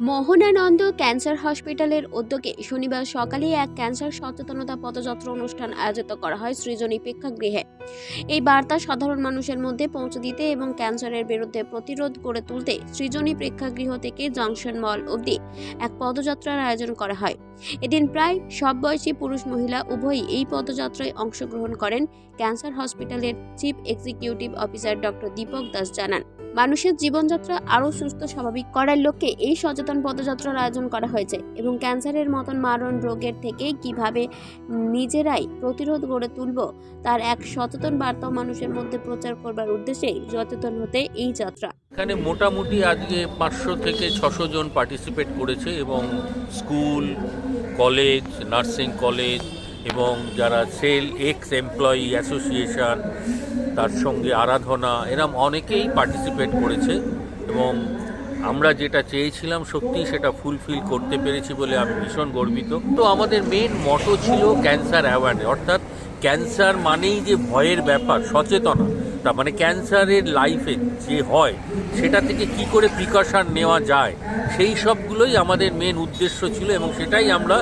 Mohanananda cancer হসপিটালের উদ্যোগে শনিবার সকালে এক ক্যান্সার সচেতনতা পদযাত্রা অনুষ্ঠান আয়োজিত করা হয় সৃজনী প্রেক্ষাগৃহে। এই বার্তা সাধারণ মানুষের মধ্যে পৌঁছে দিতে এবং ক্যান্সারের বিরুদ্ধে প্রতিরোধ গড়ে তুলতে সৃজনী প্রেক্ষাগৃহ থেকে জংশন মল অবধি এক পদযাত্রার আয়োজন করা হয়। এদিন প্রায় সব বয়সী পুরুষ মহিলা উভয়ই এই পদযাত্রায় অংশগ্রহণ করেন। ক্যান্সার হসপিটালের chief executive officer doctor Deepak Das জানান। মানুষের জীবনযাত্রা আরও সুস্থ, স্বাভাবিক করার লক্ষ্যে এই সচেতন পদযাত্রার আয়োজন করা হয়েছে এবং ক্যান্সারের মতন মারণ রোগের থেকে কীভাবে নিজেরাই প্রতিরোধ গড়ে তুলব তার এক সচেতন বার্তা মানুষের মধ্যে প্রচার করবার উদ্দেশ্যে সচেতন হতে এই যাত্রা। এখানে মোটামুটি আজকে পাঁচশো থেকে ছশো জন পার্টিসিপেট করেছে এবং স্কুল কলেজ নার্সিং কলেজ এবং যারা সেল এক্স এমপ্লয়ি অ্যাসোসিয়েশন, তার সঙ্গে আরাধনা, এরম অনেকেই পার্টিসিপেট করেছে এবং আমরা যেটা চেয়েছিলাম সত্যি সেটা ফুলফিল করতে পেরেছি বলে আমি ভীষণ গর্বিত। তো আমাদের মেন মটো ছিল ক্যান্সার অ্যাওয়ারনেস অর্থাৎ ক্যান্সার মানেই যে ভয়ের ব্যাপার সচেতনা তা মানে ক্যান্সারের লাইফে যে হয়, সেটা থেকে কি করে প্রিকশন নেওয়া যায়, সেই সবগুলোই আমাদের মেন উদ্দেশ্য ছিল এবং সেটাই আমরা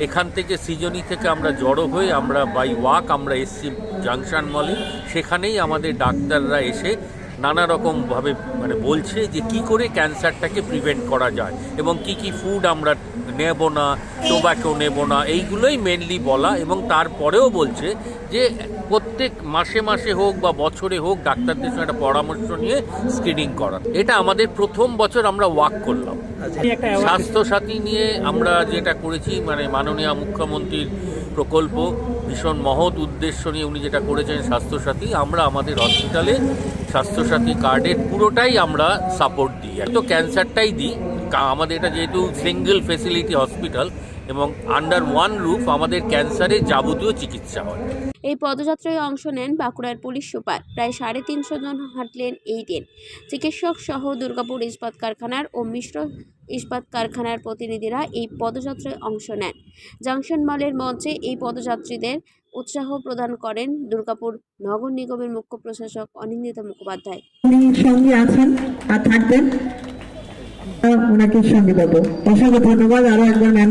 এখান থেকে সৃজনী থেকে আমরা জড়ো হয়ে আমরা বাই ওয়াক আমরা এসছি জাংশন মলে সেখানেই আমাদের ডাক্তাররা এসে নানা রকমভাবে মানে বলছে যে কি করে ক্যান্সারটাকে প্রিভেন্ট করা যায় এবং কি কি ফুড আমরা নেব না টোব্যাকো নেব না, এইগুলোই মেনলি বলা এবং তারপরেও বলছে যে প্রত্যেক মাসে মাসে হোক বা বছরে হোক ডাক্তারদের সঙ্গে একটা পরামর্শ নিয়ে স্ক্রিনিং করা। এটা আমাদের প্রথম বছর আমরা ওয়াক করলাম। স্বাস্থ্য সাথী নিয়ে আমরা যেটা করেছি মানে মাননীয় মুখ্যমন্ত্রীর প্রকল্প, ভীষণ মহৎ উদ্দেশ্য নিয়ে উনি যেটা করেছেন স্বাস্থ্যসাথী, আমরা আমাদের হসপিটালে স্বাস্থ্যসাথী কার্ডের পুরোটাই আমরা সাপোর্ট দিই। তো ক্যান্সারটাই দিই। আমাদের এটা যেহেতু সিঙ্গেল ফেসিলিটি হসপিটাল এবং আন্ডার ওয়ান রুফ আমাদের ক্যান্সারের যাবতীয় চিকিৎসা হয়। এই পদযাত্রায় অংশ নেন বাঁকুড়ার পুলিশ সুপার। প্রায় সাড়ে তিনশো জন হাঁটলেন এই দিন। চিকিৎসক সহ দুর্গাপুর ইস্পাত কারখানার ও মিশ্র ইস্পাত কারখানার প্রতিনিধিরা এই পদযাত্রায় অংশ নেন। জাংশন মলের মঞ্চে এই পদযাত্রীদের উৎসাহ প্রদান করেন দুর্গাপুর নগর নিগমের মুখ্য প্রশাসক অনিন্দিতা মুখোপাধ্যায়। সঙ্গে আছেন আর থাকবেন। ওনাকে সঙ্গে পাবো অসংখ্য ধন্যবাদ। আরও একবার ম্যাম